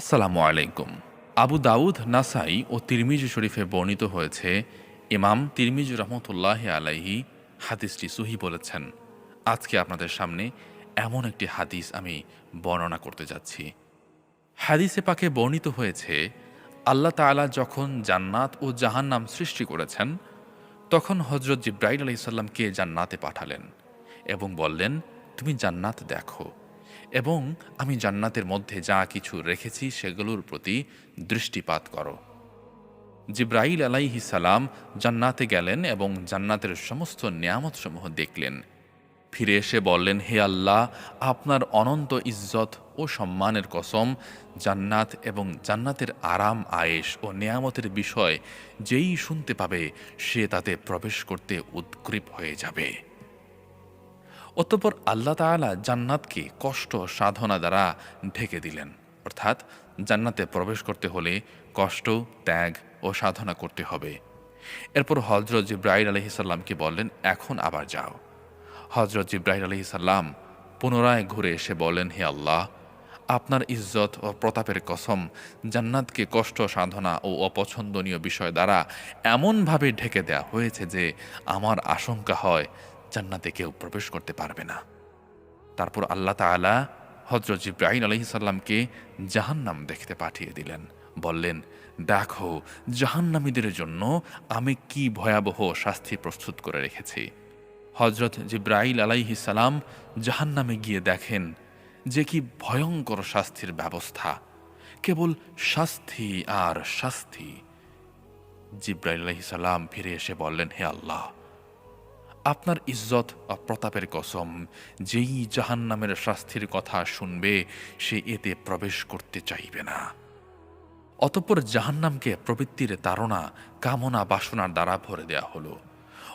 আসসালামু আলাইকুম। আবু দাউদ, নাসাই ও তিরমিজি শরীফে বর্ণিত হয়েছে, ইমাম তিরমিজ রহমতুল্লাহ আলাইহি হাদিসটি সুহি বলেছেন। আজকে আপনাদের সামনে এমন একটি হাদিস আমি বর্ণনা করতে যাচ্ছি। হাদিসে পাকে বর্ণিত হয়েছে, আল্লাহ তাআলা যখন জান্নাত ও জাহান্নাম সৃষ্টি করেছেন, তখন হজরত জিব্রাইল আলাইসাল্লামকে জান্নাতে পাঠালেন এবং বললেন, তুমি জান্নাত দেখো। এবং আমি জান্নাতের মধ্যে যা কিছু রেখেছি সেগুলোর প্রতি দৃষ্টিপাত করো। জিব্রাইল আলাইহি সালাম জান্নাতে গেলেন এবং জান্নাতের সমস্ত নিয়ামতসমূহ দেখলেন। ফিরে এসে বললেন, হে আল্লাহ, আপনার অনন্ত ইজ্জত ও সম্মানের কসম, জান্নাত এবং জান্নাতের আরাম, আয়েশ ও নেয়ামতের বিষয় যেই শুনতে পাবে, সে তাতে প্রবেশ করতে উদ্গ্রীব হয়ে যাবে। অতঃপর আল্লাহ তাআলা জান্নাতকে কষ্ট সাধনা দ্বারা ঢেকে দিলেন। অর্থাৎ জান্নাতে প্রবেশ করতে হলে কষ্ট, ত্যাগ ও সাধনা করতে হবে। এরপর হজরত জিব্রাইল আলহিসাল্লামকে বললেন, এখন আবার যাও। হজরত জিব্রাইল আলহিসাল্লাম পুনরায় ঘুরে এসে বলেন হে আল্লাহ, আপনার ইজ্জত ও প্রতাপের কসম জান্নাতকে কষ্ট, সাধনা ও অপছন্দনীয় বিষয় দ্বারা এমনভাবে ঢেকে দেয়া হয়েছে যে আমার আশঙ্কা হয় জান্নাতে কেউ প্রবেশ করতে পারবে না। তারপর আল্লাহ তাআলা হজরত জিব্রাহিম আলহিসাল্লামকে জাহান্নাম দেখতে পাঠিয়ে দিলেন। বললেন, দেখো, জাহান্নামীদের জন্য আমি কি ভয়াবহ শাস্তি প্রস্তুত করে রেখেছি? হজরত জিব্রাইল আলাইহিসাল্লাম জাহান্নামে গিয়ে দেখেন যে কি ভয়ঙ্কর শাস্তির ব্যবস্থা। কেবল শাস্তি আর শাস্তি। জিব্রাইল আলাইহিসাল্লাম ফিরে এসে বললেন, হে আল্লাহ আপনার ইজ্জত প্রতাপের কসম, যেই জাহান্নামের শাস্তির কথা শুনবে, সে এতে প্রবেশ করতে চাইবে না। অতঃপর জাহান্নামকে প্রবৃত্তির তাড়না, কামনা, বাসনার দ্বারা ভরে দেয়া হলো।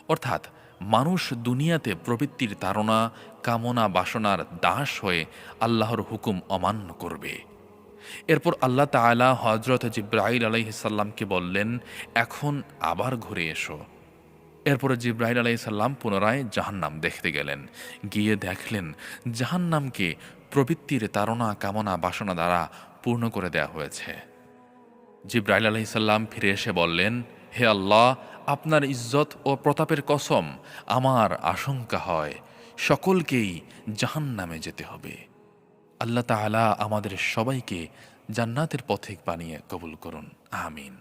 অর্থাৎ, মানুষ দুনিয়াতে প্রবৃত্তির তাড়না, কামনা, বাসনার দাস হয়ে আল্লাহর হুকুম অমান্য করবে। এরপর আল্লাহ তাআলা হজরত জিব্রাইল আলাইহিসাল্লামকে বললেন, এখন আবার ঘুরে এসো। এরপরে জিব্রাহিল আলাইসাল্লাম পুনরায় জাহান্নাম দেখতে গেলেন। গিয়ে দেখলেন জাহান্নামকে প্রবৃত্তির তাড়না, কামনা, বাসনা দ্বারা পূর্ণ করে দেয়া হয়েছে। জিব্রাইল আলাইসাল্লাম ফিরে এসে বললেন, হে আল্লাহ, আপনার ইজ্জত ও প্রতাপের কসম আমার আশঙ্কা হয়। সকলকেই জাহান্নামে যেতে হবে। আল্লাহ তাআলা আমাদের সবাইকে জান্নাতের পথে বানিয়ে কবুল করুন। আমিন।